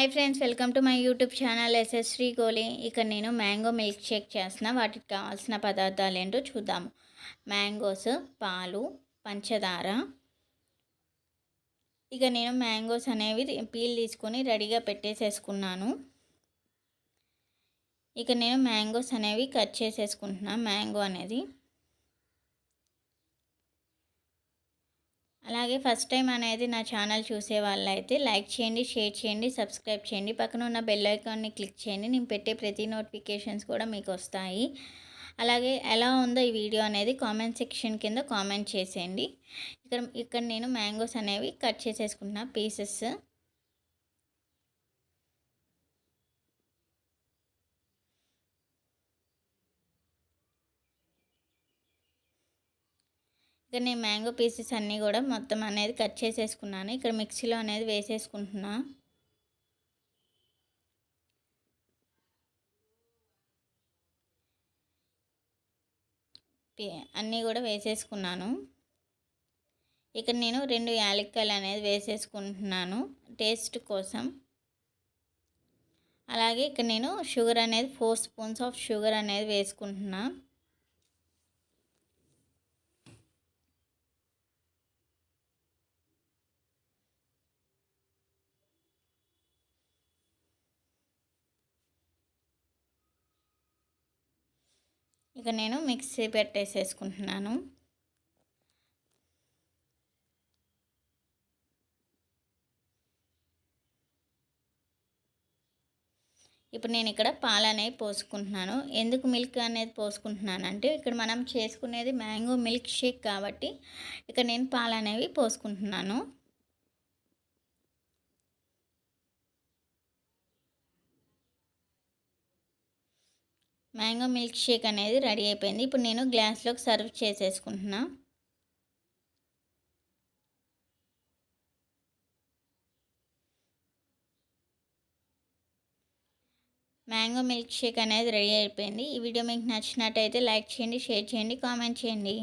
Hi friends welcome to my YouTube channel S S Sri Goli. ఇక్కడ నేను mango milk shake చేస్తున్నా వాటికి కావాల్సిన పదార్థాలు ఏంటో చూద్దాము. మ్యాంగోస్ పాలు పంచదార. ఇక నేను మ్యాంగోస్ అనేవి పీల్ తీసుకొని రెడీగా పెట్టేసేసుకున్నాను. ఇక నేను మ్యాంగోస్ అనేవి కట్ చేసేసుకుంటున్నాను మ్యాంగో అనేది. అలాగే ఫస్ట్ టైం అనేది నా ఛానల్ చూసే వాళ్ళైతే లైక్ చేయండి షేర్ చేయండి సబ్స్క్రైబ్ చేయండి. పక్కన ఉన్న బెల్ ఐకాన్ని క్లిక్ చేయండి. నేను పెట్టే ప్రతి నోటిఫికేషన్స్ కూడా మీకు వస్తాయి. అలాగే ఎలా ఉందో ఈ వీడియో అనేది కామెంట్ సెక్షన్ కింద కామెంట్ చేసేయండి. ఇక్కడ ఇక్కడ నేను మ్యాంగోస్ అనేవి కట్ చేసేసుకుంటున్నా పీసెస్. ఇక్కడ నేను మ్యాంగో పీసెస్ అన్నీ కూడా మొత్తం అనేది కట్ చేసేసుకున్నాను. ఇక్కడ మిక్సీలో అనేది వేసేసుకుంటున్నా. అన్నీ కూడా వేసేసుకున్నాను. ఇక్కడ నేను రెండు యాలక్కాయలు అనేది వేసేసుకుంటున్నాను టేస్ట్ కోసం. అలాగే ఇక్కడ నేను షుగర్ అనేది ఫోర్ స్పూన్స్ ఆఫ్ షుగర్ అనేది వేసుకుంటున్నాను ఇక నేను మిక్సీ పెట్టేసేసుకుంటున్నాను. ఇప్పుడు నేను ఇక్కడ పాలు అనేవి పోసుకుంటున్నాను. ఎందుకు మిల్క్ అనేది పోసుకుంటున్నాను అంటే ఇక్కడ మనం చేసుకునేది మ్యాంగో మిల్క్ షేక్ కాబట్టి ఇక్కడ నేను పాలు అనేవి పోసుకుంటున్నాను. మ్యాంగో మిల్క్ షేక్ అనేది రెడీ అయిపోయింది. ఇప్పుడు నేను గ్లాస్లోకి సర్వ్ చేసేసుకుంటున్నా. మ్యాంగో మిల్క్ షేక్ అనేది రెడీ అయిపోయింది. ఈ వీడియో మీకు నచ్చినట్టయితే లైక్ చేయండి షేర్ చేయండి కామెంట్ చేయండి.